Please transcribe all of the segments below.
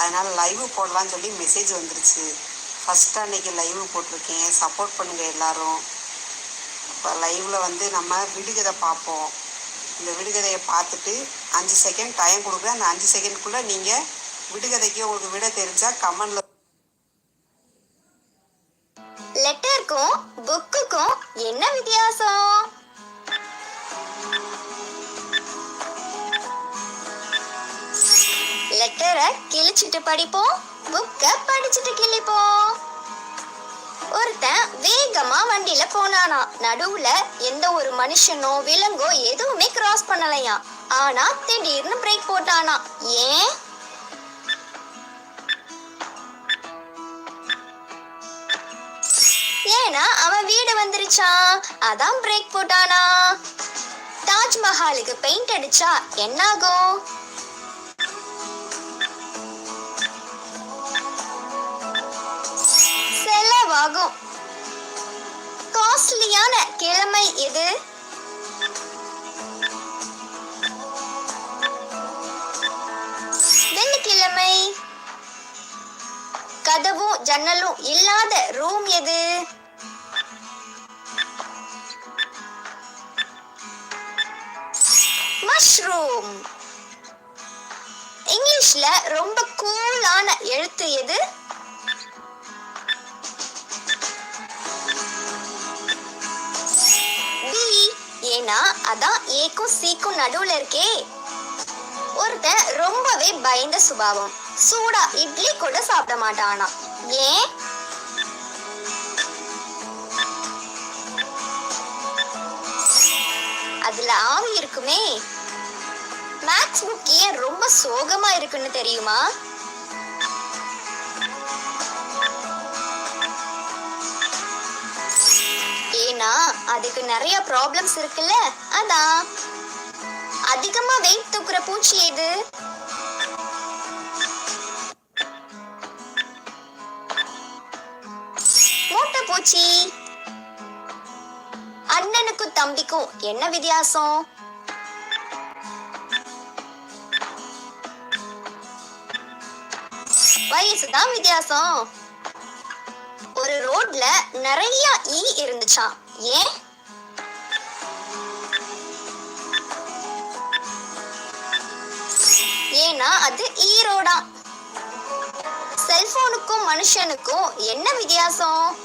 அதனால் லைவ் போடலான்னு சொல்லி மெசேஜ் வந்துருச்சு. ஃபஸ்ட்டு அன்றைக்கி லைவ் போட்டிருக்கேன். சப்போர்ட் பண்ணுங்கள் எல்லோரும். இப்போ லைவில் வந்து நம்ம விடுகதை பார்ப்போம். இந்த விடுகதையை பார்த்துட்டு அஞ்சு செகண்ட் டைம் கொடுக்குறேன். அந்த அஞ்சு செகண்ட்குள்ளே நீங்கள் விடுகதைக்கு உங்களுக்கு விட தெரிஞ்சால் கமெண்டில் லெட்டருக்கும் புக்குக்கும் என்ன வித்தியாசம்? லெட்டரை கிழிச்சிட்டு படிப்போம். புக்க படிச்சுட்டு கிழிப்போம். ஒருத்தன் வேகமா வண்டியில போனானா. நடுவுல எந்த ஒரு மனுஷனோ விலங்கோ எதுவுமே கிராஸ் பண்ணலையா. ஆனா திடீர்னு பிரேக் போட்டானா. ஏன்? ஏன்னா அவன் வீடு வந்துருச்சான். அதான் பிரேக் போட்டானா. தாஜ்மஹாலுக்கு பெயிண்ட் அடிச்சா என்னாகும்? ஆகும். காஸ்ட்லியான கிழமை எது வெள்ளிக்கிழமை. கதவும் ஜன்னலும் இல்லாத ரூம் எது? மஷ்ரூம் இங்கிலீஷ்ல ரொம்ப கூலான எழுத்து எது? ஏன்னா அதான் ஏக்கும் சீக்கும் நடுவுல இருக்கே. ஒருத்தன் ரொம்பவே பயந்த சுபாவம். சூடா இட்லி கூட சாப்பிட மாட்டானா? ஏன்? அதுல ஆவி இருக்குமே. மேக்ஸ் புக் ஏன் ரொம்ப சோகமா இருக்குன்னு தெரியுமா? ஆனா அதுக்கு நிறைய ப்ராப்ளம்ஸ் இருக்குல்ல? அதான் அதிகமா வெயிட் தூக்குற பூச்சி எது? மூட்டை பூச்சி. அண்ணனுக்கும் தம்பிக்கும் என்ன வித்தியாசம்? வயசுதான் வித்தியாசம். ஒரு ரோட்ல நிறைய ஈ இருந்துச்சான் ஏன் ஏன்னா அது ஈரோடா. செல்போனுக்கும் மனுஷனுக்கும் என்ன வித்தியாசம்?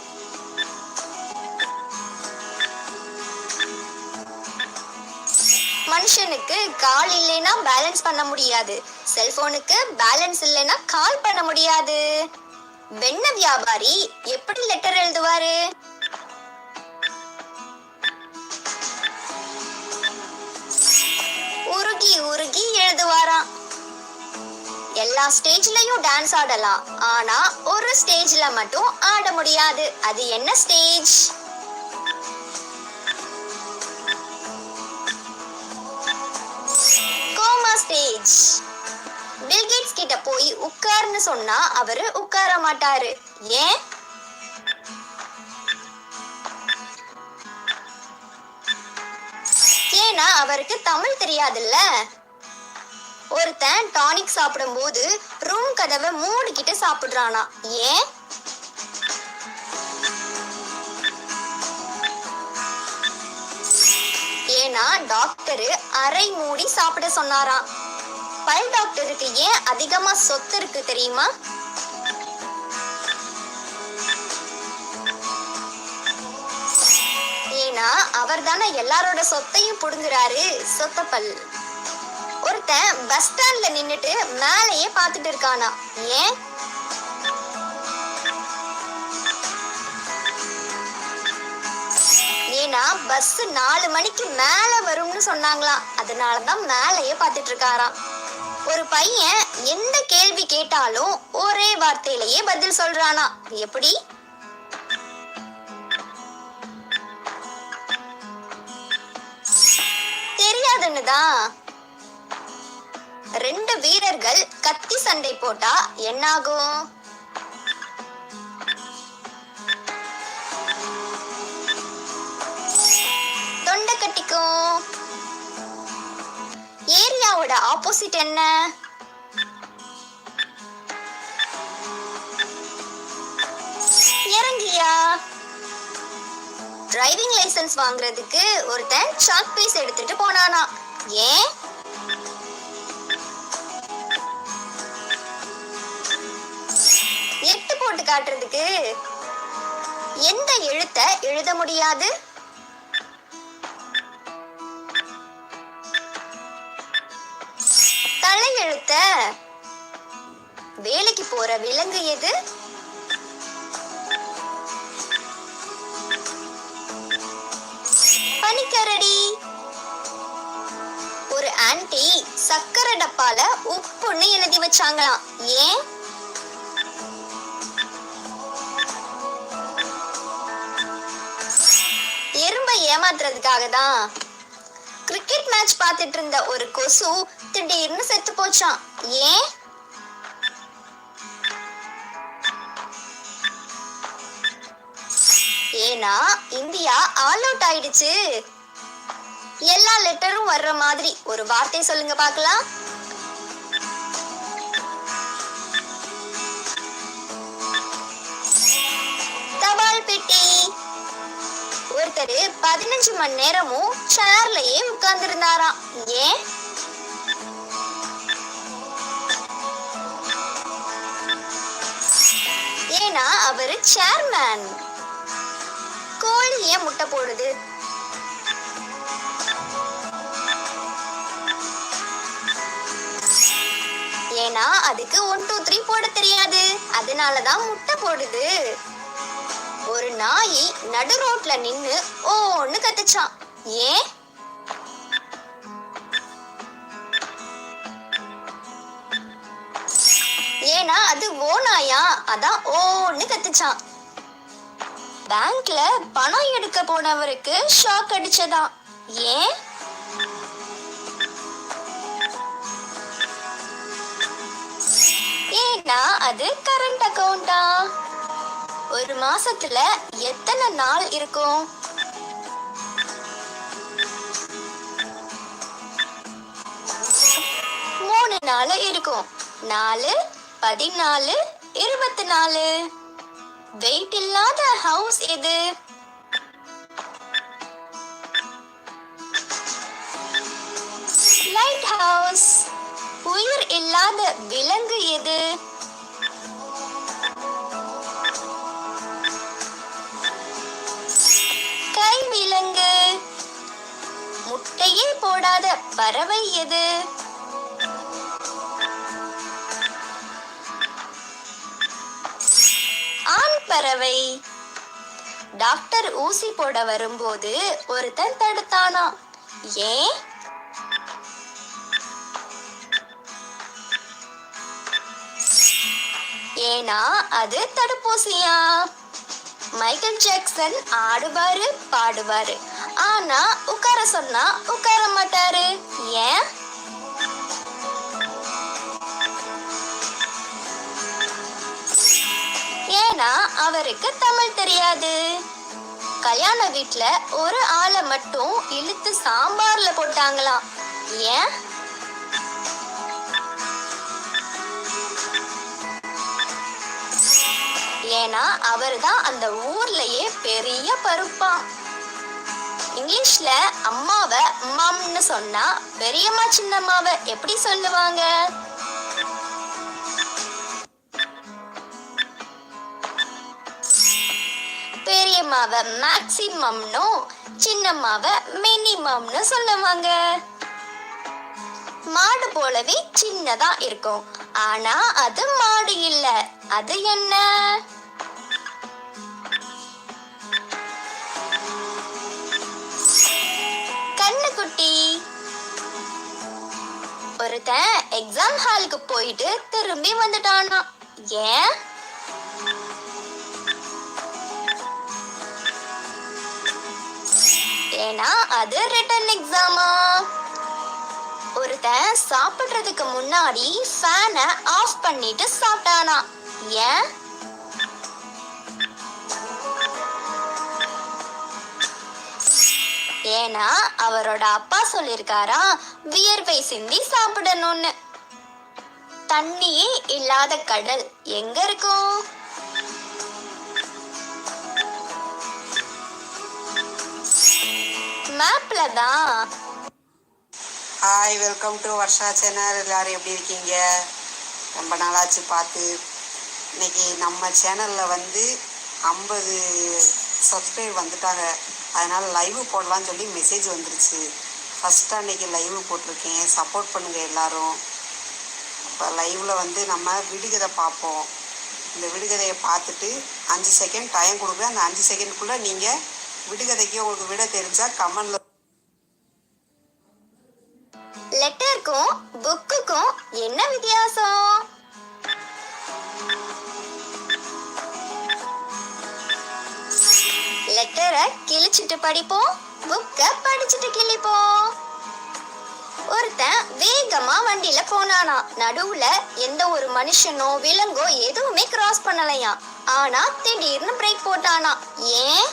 மனுஷனுக்கு கால் இல்லைன்னா பேலன்ஸ் பண்ண முடியாது. செல்போனுக்கு பேலன்ஸ் இல்லைன்னா கால் பண்ண முடியாது. வெண்ண வியாபாரி எப்படி லெட்டர் எழுதுவாரு? உருகி எழுதுவாராம். எல்லா ஸ்டேஜ்லயும் டான்ஸ் ஆடலாம். ஆனா ஒரு ஸ்டேஜ்ல மட்டும் ஆட முடியாது. அது என்ன ஸ்டேஜ் கோமா ஸ்டேஜ் பில்கேட்ஸ் கிட்ட போய் உட்கார்னு சொன்னா அவரு உட்கார மாட்டாரு. ஏன்? ஏன்னா அவருக்கு தமிழ் தெரியாதுல்ல. ஒருத்தன் டானிக் சாப்பிடும்போது ரூம் கதவை மூடிக்கிட்டு சாப்பிடுறானா. ஏன்? ஏன்னா டாக்டரு அரை மூடி சாப்பிட சொன்னாராம். பல் டாக்டருக்கு ஏன் அதிகமா சொத்து இருக்கு தெரியுமா? ஏன்னா அவர் தானே எல்லாரோட சொத்தையும் புடுங்குறாரு சொத்தப்பல். ஒருத்தன் பஸ் ஸ்டாண்ட்ல நின்னுட்டு மேலேயே பார்த்துட்டு இருக்கானா? ஏன்? ஏன்னா பஸ் நாலு மணிக்கு மேல வரும்னு சொன்னாங்களாம். அதனாலதான் மேலேயே பார்த்துட்டு இருக்காராம். ஒரு பையன் எந்த கேள்வி கேட்டாலும் ஒரே வார்த்தையிலேயே பதில் சொல்றானா எப்படி? முடியாதுன்னு ரெண்டு வீரர்கள் கத்தி சண்டை போட்டா என்னாகும்? தொண்டை கட்டிக்கும். ஏரியாவோட ஆப்போசிட் என்ன? இறங்கியா? டிரைவிங் லைசென்ஸ் வாங்குறதுக்கு ஒருத்தன் சாக் பீஸ் எடுத்துட்டு போனானா. ஏன்? எட்டு போட்டு காட்டுறதுக்கு எந்த எழுத்த எழுத முடியாது? தலையெழுத்த வேலைக்கு போற விலங்கு எது? பனிக்கரடி ஒரு ஆன்ட்டி சக்கரை டப்பால உப்புன்னு எழுதி வச்சாங்களாம். ஏன்? எறும்பை ஏமாத்துறதுக்காக தான் கிரிக்கெட் மேட்ச் பார்த்துட்டு இருந்த ஒரு கொசு திடீர்னு செத்து போச்சான் ஏன்? ஏன்னா இந்தியா ஆல் அவுட் ஆயிடுச்சு. எல்லா லெட்டரும் வர்ற மாதிரி. ஒரு வார்த்தை சொல்லுங்க பார்க்கலாம். தபால் பெட்டி. ஒருத்தர் பதினஞ்சு மணி நேரமும் சேர்லயே உட்கார்ந்திருந்தாராம். ஏன்? ஏன்னா அவரு சேர்மேன் கோழி ஏன் முட்டை போடுது ஏன்னா அதுக்கு ஒன் டூ த்ரீ போட தெரியாது. அதனாலதான் முட்டை போடுது. ஒரு நாய் நடு ரோட்ல நின்னு ஓன்னு கத்துச்சான். ஏன்? ஏன்னா அது ஓ நாயா? அதான் ஓன்னு கத்துச்சான். பேங்க்ல பணம் எடுக்க போனவருக்கு ஷாக் அடிச்சதாம் ஏன்? ஏன்னா அது கரண்ட் அக்கவுண்டா. ஒரு மாசத்துல எத்தனை நாள் இருக்கும்? மூணு நாள் இருக்கும். நாலு பதினாலு இருபத்தி நாலு. வெயிட் இல்லாத ஹவுஸ் எது? லைட் ஹவுஸ் உயிர் இல்லாத விலங்கு எது? கை விலங்கு முட்டையே போடாத பறவை எது? பறவை டாக்டர் ஊசி போட வரும்போது ஒருத்தன் தடுத்தானா? ஏன் ஏன்னா அது தடுப்பூசியா? மைக்கேல் ஜாக்சன் ஆடுவாரு பாடுவாரு. ஆனா உட்கார சொன்னா உட்கார மாட்டாரு. ஏன்? ஆனா அவருக்கு தமிழ் தெரியாது. கல்யாண வீட்ல ஒரு ஆளை மட்டும் இழுத்து சாம்பார்ல போட்டாங்களாம். ஏன்? ஏன்னா அவர் தான் அந்த ஊர்லயே பெரிய பருப்பா இங்கிலீஷ்ல அம்மாவை மம்னு சொன்னா பெரியம்மா சின்னம்மாவை எப்படி சொல்லுவாங்க? பெரியம்மாவை மேக்சிமம்னும் சின்னம்மாவை மினிமம்னு சொல்லுவாங்க. மாடு போலவே சின்னதா இருக்கும். ஆனா அது மாடு இல்ல. அது என்ன? கண்ணுக்குட்டி. ஒருத்தன் எக்ஸாம் ஹாலுக்கு போயிட்டு திரும்பி வந்துட்டானா ஏன்? ஏன்னா அது ரிட்டன் எக்ஸாமா ஒருத்தன் சாப்பிடுறதுக்கு முன்னாடி ஃபேனை ஆஃப் பண்ணிட்டு சாப்பிட்டானா? ஏன்? ஏன்னா அவரோட அப்பா சொல்லிருக்காரா வியர்வை சிந்தி சாப்பிடணும்னு. தண்ணியே இல்லாத கடல் எங்க இருக்கும்? மேப்ல தான். Hi welcome to Varsha channel எல்லாரும் எப்படி இருக்கீங்க? ரொம்ப நாளாச்சு பார்த்து. இன்னைக்கு நம்ம சேனலில் வந்து ஐம்பது சப்ஸ்கிரைப் வந்துட்டாங்க. அதனால் லைவ் போடலான்னு சொல்லி மெசேஜ் வந்துருச்சு. ஃபஸ்ட்டு அன்னைக்கு லைவ் போட்டிருக்கேன். சப்போர்ட் பண்ணுங்கள் எல்லாரும். இப்போ லைவில் வந்து நம்ம விடுகதை பார்ப்போம். இந்த விடுகதையை பார்த்துட்டு அஞ்சு செகண்ட் டைம் கொடுக்குறேன் அந்த அஞ்சு செகண்ட்குள்ளே நீங்கள் விடுகதைக்கு உங்களுக்கு விட தெரிஞ்சா கமெண்ட்ல லெட்டருக்கும் புக்குக்கும் என்ன வித்தியாசம்? லெட்டரை கிழிச்சிட்டு படிப்போம் புக்கை படிச்சுட்டு கிழிப்போம். ஒருத்தன் வேகமா வண்டியில போனானா நடுவுல எந்த ஒரு மனுஷனோ விலங்கோ எதுவுமே கிராஸ் பண்ணலையா ஆனா திடீர்னு பிரேக் போட்டானா. ஏன்?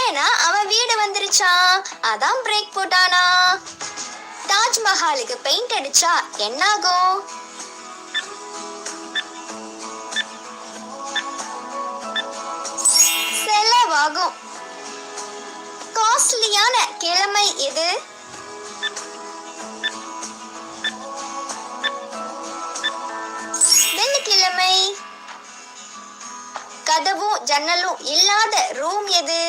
ஏன்னா அவன் வீடு வந்துருச்சான். அதான் பிரேக் போட்டானா. தாஜ்மஹாலுக்கு பெயிண்ட் அடிச்சா என்னாகும்? செலவாகும். காஸ்ட்லியான கிழமை எது வெள்ளிக்கிழமை. கதவும் ஜன்னலும் இல்லாத ரூம் எது?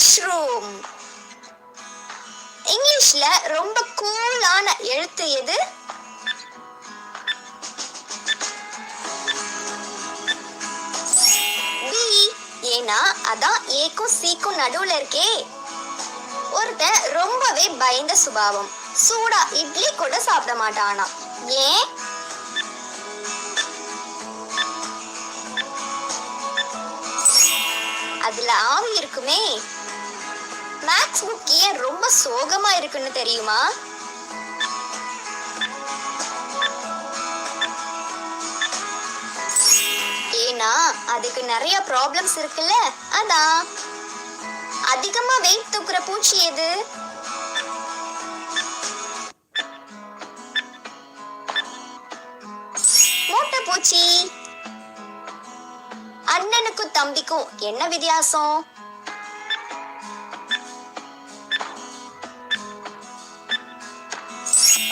மஷ்ரூம் இங்கிலீஷ்ல ரொம்ப கூலான எழுத்து எது? பி ஏன்னா அதான் ஏக்கும் சீக்கும் நடுவுல இருக்கே. ஒருத்தன் ரொம்பவே பயந்த சுபாவம். சூடா இட்லி கூட சாப்பிட மாட்டானா ஏன்? அதுல ஆவி இருக்குமே. மேக்ஸ் புக் ஏன் ரொம்ப சோகமா இருக்குன்னு தெரியுமா? ஏன்னா அதுக்கு நிறைய ப்ராப்ளம்ஸ் இருக்குல்ல? அதான். அதிகமா வெயிட் தூக்குற பூச்சி எது? மூட்டை பூச்சி. அண்ணனுக்கும் தம்பிக்கும் என்ன வித்தியாசம்?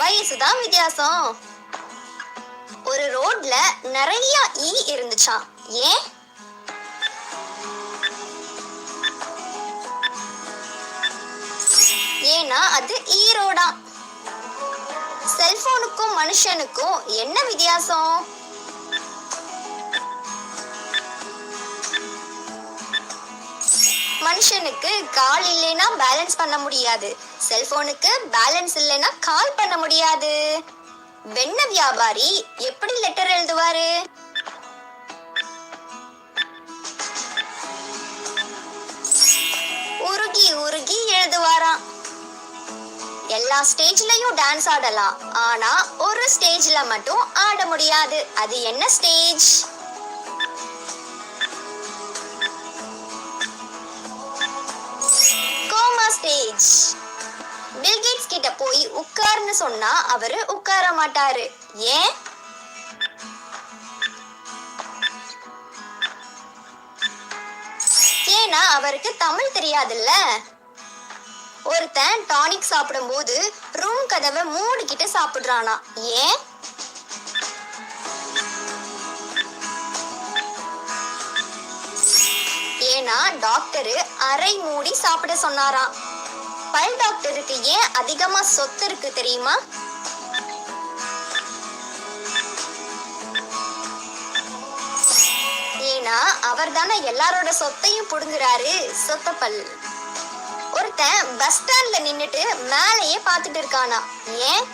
வயசுதான் வித்தியாசம். ஒரு ரோட்ல நிறைய ஈ இருந்துச்சாம். ஏன்? ஏன்னா அது ஈரோடா செல்போனுக்கும் மனுஷனுக்கும் என்ன வித்தியாசம்? மனுஷனுக்கு கால் இல்லைன்னா பேலன்ஸ் பண்ண முடியாது. செல்போனுக்கு பேலன்ஸ் இல்லைன்னா கால் பண்ண முடியாது. வெண்ண வியாபாரி எப்படி லெட்டர் எழுதுவாரு? உருகி உருகி எழுதுவாராம். எல்லா ஸ்டேஜ்லயும் டான்ஸ் ஆடலாம். ஆனா ஒரு ஸ்டேஜ்ல மட்டும் ஆட முடியாது. அது என்ன ஸ்டேஜ் ஸ்டேஜ் பில்கேட்ஸ் கிட்ட போய் உட்கார்னு சொன்னா அவரு உட்கார மாட்டாரு. ஏன்? ஏன்னா அவருக்கு தமிழ் தெரியாதுல்ல. ஒருத்தன் டானிக் சாப்பிடும்போது ரூம் கதவை மூடிக்கிட்டு சாப்பிடுறானா. ஏன்? ஏன்னா டாக்டரு அரை மூடி சாப்பிட சொன்னாராம். பல் டாக்டருக்கு ஏன் அதிகமா சொத்து இருக்கு தெரியுமா? ஏன்னா அவர் தானே எல்லாரோட சொத்தையும் புடுங்குறாரு சொத்தப்பல் பல். ஒருத்தன் பஸ் ஸ்டாண்ட்ல நின்னுட்டு மேலேயே பார்த்துட்டு இருக்கானா? ஏன்?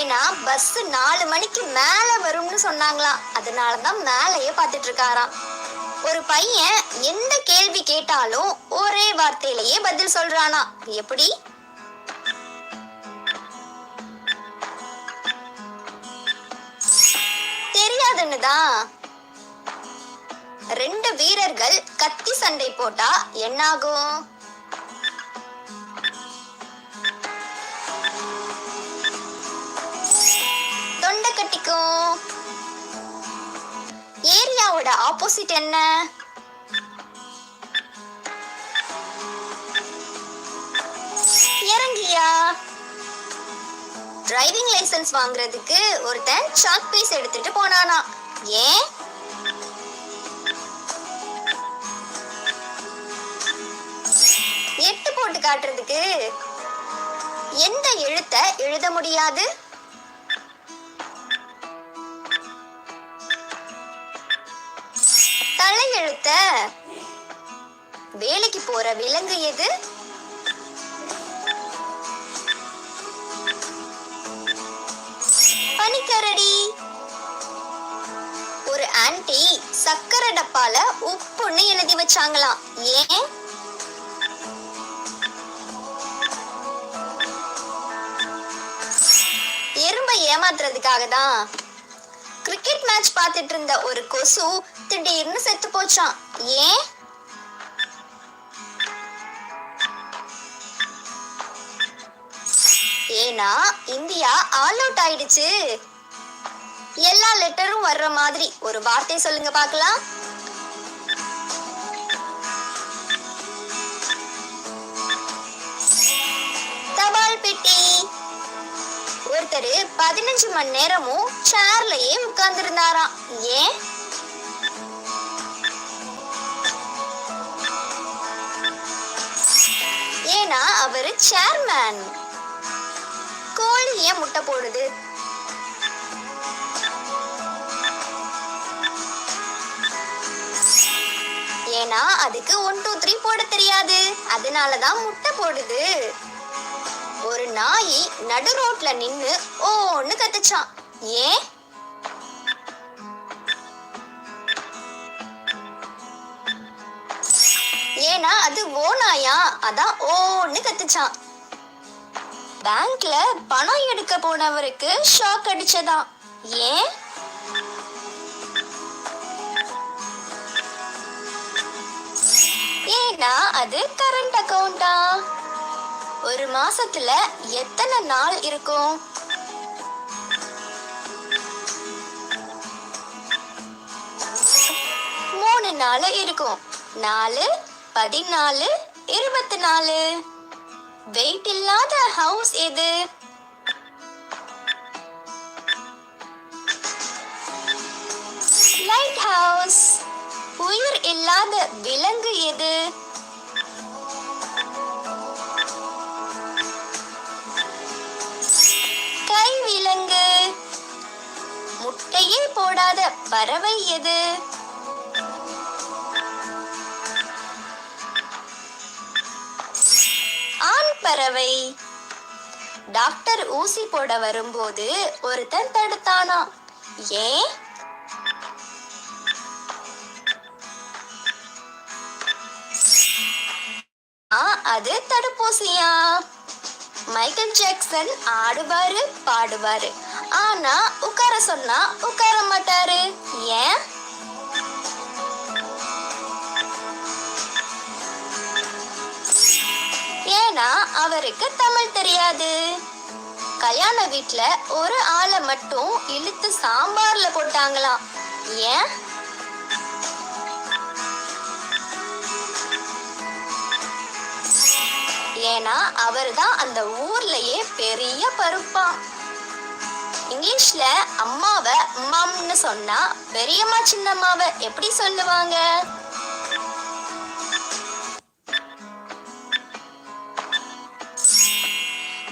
ஏன்னா பஸ் நாலு மணிக்கு மேல வரும்னு சொன்னாங்களாம். அதனாலதான் மேலேயே பார்த்துட்டு இருக்காராம். ஒரு பையன் எந்த கேள்வி கேட்டாலும் ஒரே வார்த்தையிலேயே பதில் சொல்றானா? எப்படி? தெரியாதுன்னு தான் ரெண்டு வீரர்கள் கத்தி சண்டை போட்டா என்னாகும்? தொண்டை கட்டிக்கும். ஏரியாவோட ஆப்போசிட் என்ன? இறங்கியா? டிரைவிங் லைசன்ஸ் வாங்குறதுக்கு ஒருத்தன் சாக் பீஸ் எடுத்துட்டு போனானா. ஏன்? எட்டு போட்டு காட்டுறதுக்கு எந்த எழுத்த எழுத முடியாது? தலையெழுத்த வேலைக்கு போற விலங்கு எது? பனிக்கரடி. ஒரு ஆன்ட்டி சக்கரை டப்பால உப்புன்னு எழுதி வச்சாங்களாம். ஏன்? எறும்பை ஏமாத்துறதுக்காக தான் கிரிக்கெட் மேட்ச் பார்த்துட்டு இருந்த ஒரு கொசு திடீர்னு செத்து போச்சான் ஏன்? ஏன்னா இந்தியா ஆல் அவுட் ஆயிடுச்சு. எல்லா லெட்டரும் வர்ற மாதிரி. ஒரு வார்த்தை சொல்லுங்க பார்க்கலாம். தபால் பெட்டி. ஒருத்தர் பதினஞ்சு மணி நேரமும் சேர்லயே உட்கார்ந்துருந்தாராம். ஏன்? ஏன்னா அவரு சேர்மேன் கோழி ஏன் முட்டை போடுது. ஏன்னா அதுக்கு ஒன் டூ த்ரீ போட தெரியாது. அதனாலதான் முட்டை போடுது. ஒரு நாய் நடு ரோட்ல நின்னு ஓன்னு கத்துச்சான். ஏன்? ஏன்னா அது ஓ நாயா? அதான் ஓன்னு கத்துச்சான். பேங்க்ல பணம் எடுக்க போனவருக்கு ஷாக் அடிச்சதாம். ஏன்? ஏன்னா அது கரண்ட் அக்கவுண்டா. ஒரு மாசத்துல எத்தனை நாள் இருக்கும்? மூணு நாள் இருக்கும். நாலு பதினாலு இருபத்தி நாலு வெயிட் இல்லாத ஹவுஸ் எது? லைட் ஹவுஸ் உயிர் இல்லாத விலங்கு எது? பறவை எது? ஆண் பறவை. டாக்டர் ஊசி போட வரும்போது ஒருத்தன் தடுத்தானா? ஏன் ஆ அது தடுப்பூசியா? மைக்கேல் ஜாக்சன் ஆடுவாரு பாடுவாரு. ஆனா உட்கார சொன்னா உட்கார மாட்டாரு. ஏன்? ஏன்னா அவருக்கு தமிழ் தெரியாது. கல்யாண வீட்ல ஒரு ஆளை மட்டும் இழுத்து சாம்பார்ல போட்டாங்களாம். ஏன்? ஏன்னா அவர் தான் அந்த ஊர்லயே பெரிய பருப்பான் இங்கிலீஷ்ல அம்மாவை மம்னு சொன்னா பெரியம்மா சின்னம்மாவை எப்படி சொல்லுவாங்க?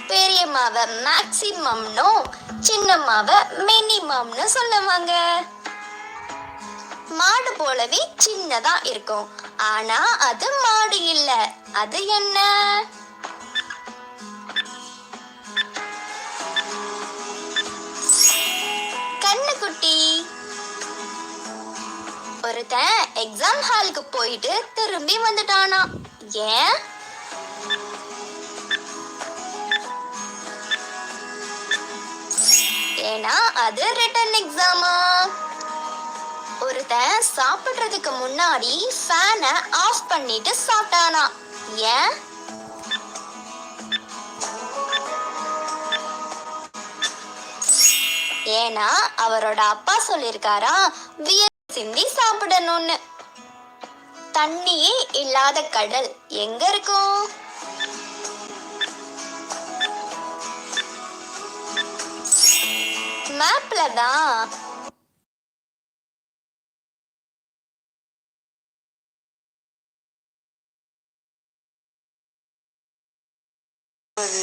பெரியம்மாவை மேக்சிமம்னும் சின்னம்மாவை மினிமம்னு சொல்லுவாங்க. மாடு போலவே சின்னதா இருக்கும். ஆனா அது மாடு இல்ல. அது என்ன? குட்டி. ஒருத்தன் எக்ஸாம் ஹாலுக்கு போயிட்டு திரும்பி வந்துட்டானா. ஏன்? ஏன்னா அது ரிட்டன் எக்ஸாமா ஒருத்தன் சாப்பிடுறதுக்கு முன்னாடி ஃபேனை ஆஃப் பண்ணிட்டு சாப்பிட்டானா. ஏன்? ஏன்னா அவரோட அப்பா சொல்லியிருக்காரா வியர் சிந்தி சாப்பிடணும்னு. தண்ணியே இல்லாத கடல் எங்க இருக்கும்? மேப்ல தான். அது